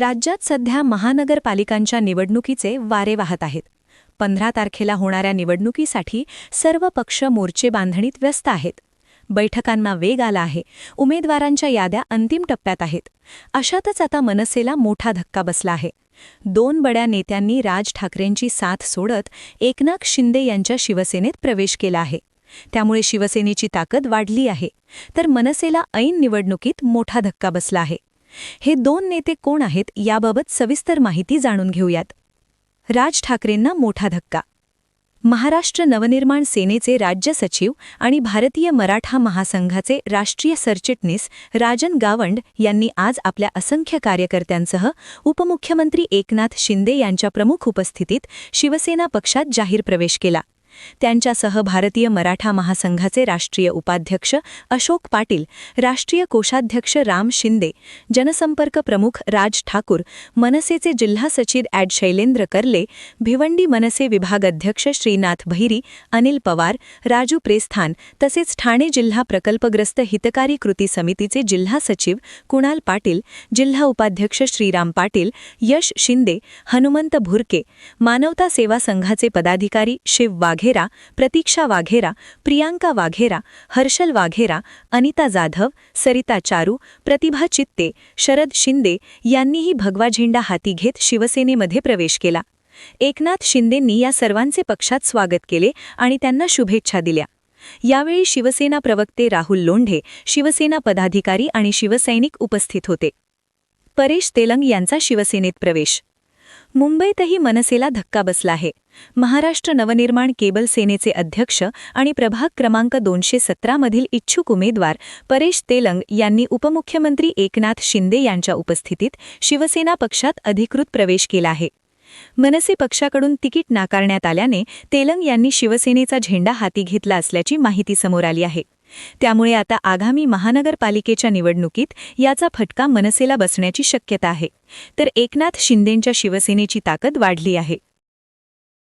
राज्यात सध्या महानगरपालिकांच्या निवडणुकीचे वारे वाहत आहेत. पंधरा तारखेला होणाऱ्या निवडणुकीसाठी सर्व पक्ष मोर्चे बांधणीत व्यस्त आहेत. बैठकांना वेग आला आहे. उमेदवारांच्या याद्या अंतिम टप्प्यात आहेत. अशातच आता मनसेला मोठा धक्का बसला आहे. दोन बड्या नेत्यांनी राज ठाकरेंची साथ सोडत एकनाथ शिंदे यांच्या शिवसेनेत प्रवेश केला आहे. त्यामुळे शिवसेनेची ताकद वाढली आहे. तर मनसेला ऐन निवडणुकीत मोठा धक्का बसला आहे. हे दोन नेते कोण आहेत याबाबत सविस्तर माहिती जाणून घेऊयात. राज ठाकरेंना मोठा धक्का. महाराष्ट्र नवनिर्माण सेनेचे राज्य सचिव आणि भारतीय मराठा महासंघाचे राष्ट्रीय सरचिटणीस राजन गावंड यांनी आज आपल्या असंख्य कार्यकर्त्यांसह उपमुख्यमंत्री एकनाथ शिंदे यांच्या प्रमुख उपस्थितीत शिवसेना पक्षात जाहीर प्रवेश केला. त्यांच्यासह भारतीय मराठा महासंघाचे राष्ट्रीय उपाध्यक्ष अशोक पाटील राष्ट्रीय कोषाध्यक्ष राम शिंदे जनसंपर्क प्रमुख राज ठाकूर मनसेचे जिल्हा सचिव ॲड शैलेंद्र कर्ले भिवंडी मनसे विभागाध्यक्ष श्रीनाथ भैरी अनिल पवार राजू प्रेस्थान तसेच ठाणे जिल्हा प्रकल्पग्रस्त हितकारी कृती समितीचे जिल्हा सचिव कुणाल पाटील जिल्हा उपाध्यक्ष श्रीराम पाटील यश शिंदे हनुमंत भुरके मानवता सेवा संघाचे पदाधिकारी शिव वाघेरा प्रतीक्षा वाघेरा प्रियांका वाघेरा हर्षल वाघेरा अनिता जाधव सरिता चारू प्रतिभा चित्ते शरद शिंदे यांनीही भगवा झेंडा हाती घेत शिवसेनेमध्ये प्रवेश केला. एकनाथ शिंदेंनी या सर्वांचे पक्षात स्वागत केले आणि त्यांना शुभेच्छा दिल्या. यावेळी शिवसेना प्रवक्ते राहुल लोंढे शिवसेना पदाधिकारी आणि शिवसैनिक उपस्थित होते. परेश तेलंग यांचा शिवसेनेत प्रवेश. मुंबईतही मनसेला धक्का बसला आहे. महाराष्ट्र नवनिर्माण केबल सेनेचे अध्यक्ष आणि प्रभाग क्रमांक दोनशे सतरामधील इच्छुक उमेदवार परेश तेलंग यांनी उपमुख्यमंत्री एकनाथ शिंदे यांच्या उपस्थितीत शिवसेना पक्षात अधिकृत प्रवेश केला आहे. मनसे पक्षाकडून तिकीट नाकारण्यात आल्याने तेलंग यांनी शिवसेनेचा झेंडा हाती घेतला असल्याची माहिती समोर आली आहे. त्यामुळे आता आगामी महानगरपालिकेच्या निवडणुकीत याचा फटका मनसेला बसण्याची शक्यता आहे. तर एकनाथ शिंदेंच्या शिवसेनेची ताकद वाढली आहे.